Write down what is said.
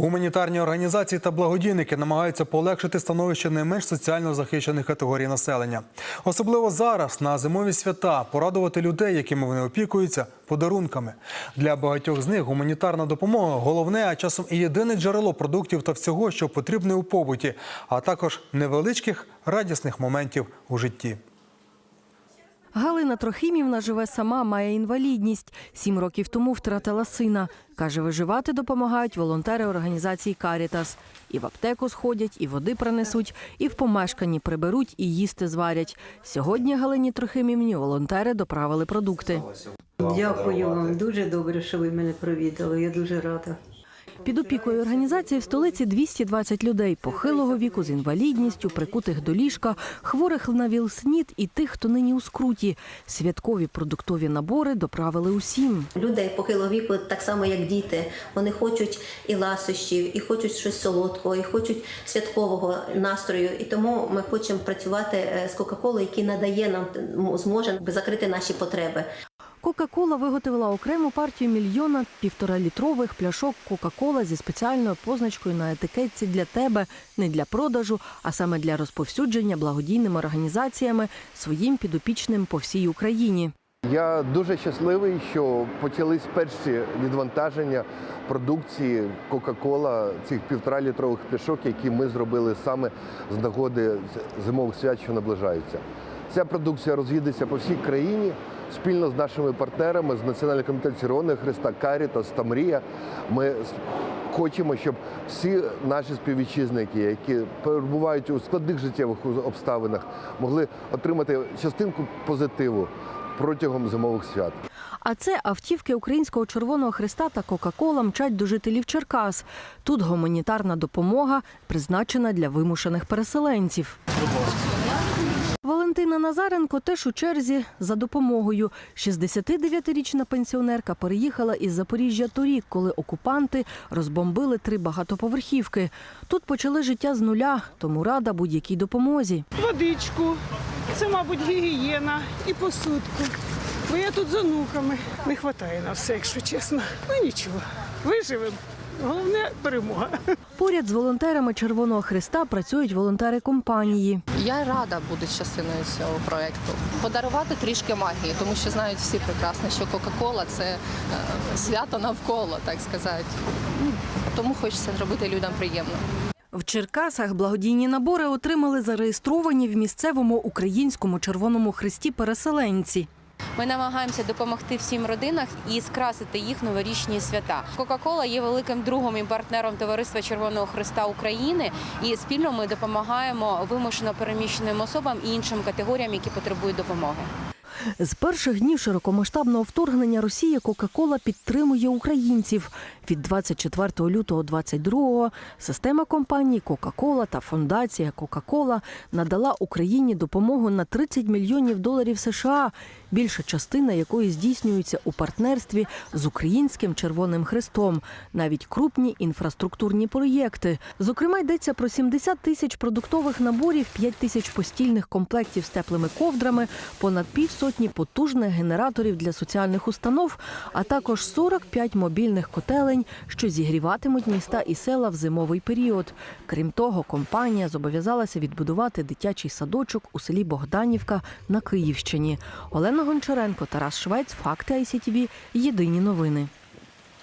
Гуманітарні організації та благодійники намагаються полегшити становище найменш соціально захищених категорій населення. Особливо зараз, на зимові свята, порадувати людей, якими вони опікуються, подарунками. Для багатьох з них гуманітарна допомога головне, а часом і єдине джерело продуктів та всього, що потрібне у побуті, а також невеличких радісних моментів у житті. Галина Трохимівна живе сама, має інвалідність. Сім років тому втратила сина. Каже, виживати допомагають волонтери організації Карітас. І в аптеку сходять, і води принесуть, і в помешканні приберуть, і їсти зварять. Сьогодні Галині Трохимівні волонтери доправили продукти. Дякую вам. Дуже добре, що ви мене провідали. Я дуже рада. Під опікою організації в столиці 220 людей похилого віку з інвалідністю, прикутих до ліжка, хворих на вілснід і тих, хто нині у скруті. Святкові продуктові набори доправили усім. Людей похилого віку, так само як діти, вони хочуть і ласощів, і хочуть щось солодкого, і хочуть святкового настрою. І тому ми хочемо працювати е, з Кока-Колою, який надає нам зможе закрити наші потреби. Кока-кола виготовила окрему партію мільйона півторалітрових пляшок Кока-кола зі спеціальною позначкою на етикетці для тебе, не для продажу, а саме для розповсюдження благодійними організаціями своїм підопічним по всій Україні. Я дуже щасливий, що почались перші відвантаження продукції Кока-Кола, цих півтора літрових пляшок, які ми зробили саме з нагоди зимових свят, що наближаються. Ця продукція роз'їдеться по всій країні спільно з нашими партнерами з Національного комітету Червоного Христа, Карітас та Мрія. Ми хочемо, щоб всі наші співвітчизники, які перебувають у складних життєвих обставинах, могли отримати частинку позитиву протягом зимових свят. А це автівки Українського Червоного Христа та Кока-Кола мчать до жителів Черкас. Тут гуманітарна допомога призначена для вимушених переселенців. Валентина Назаренко теж у черзі за допомогою. 69-річна пенсіонерка переїхала із Запоріжжя торік, коли окупанти розбомбили три багатоповерхівки. Тут почали життя з нуля, тому рада будь-якій допомозі. водичку, це, мабуть, гігієна і посудку. Бо я тут з онуками. Не вистачає на все, якщо чесно. Ну нічого, виживемо. Головне перемога. Поряд з волонтерами Червоного Христа працюють волонтери компанії. Я рада бути частиною цього проекту. Подарувати трішки магії, тому що знають всі прекрасно, що Кока-Кола це е, свято навколо, так сказати. Ну, Тому хочеться зробити людям приємно. В Черкасах благодійні набори отримали зареєстровані в місцевому українському Червоному Христі переселенці. Ми намагаємося допомогти всім родинам і скрасити їх новорічні свята. Кока-Кола є великим другом і партнером Товариства Червоного Христа України, і спільно ми допомагаємо вимушено переміщеним особам і іншим категоріям, які потребують допомоги. З перших днів широкомасштабного вторгнення Росії Кока-Кола підтримує українців. Від 24 лютого 22 система компаній Кока-Кола та фундація Кока-Кола надала Україні допомогу на 30 мільйонів доларів США, більша частина якої здійснюється у партнерстві з Українським Червоним Хрестом. Навіть крупні інфраструктурні проєкти. Зокрема, йдеться про 70 тисяч продуктових наборів, 5 тисяч постільних комплектів з теплими ковдрами, понад півсотні потужних генераторів для соціальних установ, а також 45 мобільних котелень, що зігріватимуть міста і села в зимовий період. Крім того, компанія зобов'язалася відбудувати дитячий садочок у селі Богданівка на Київщині. Олена Гончаренко, Тарас Швець, Факти ICTV, Єдині новини.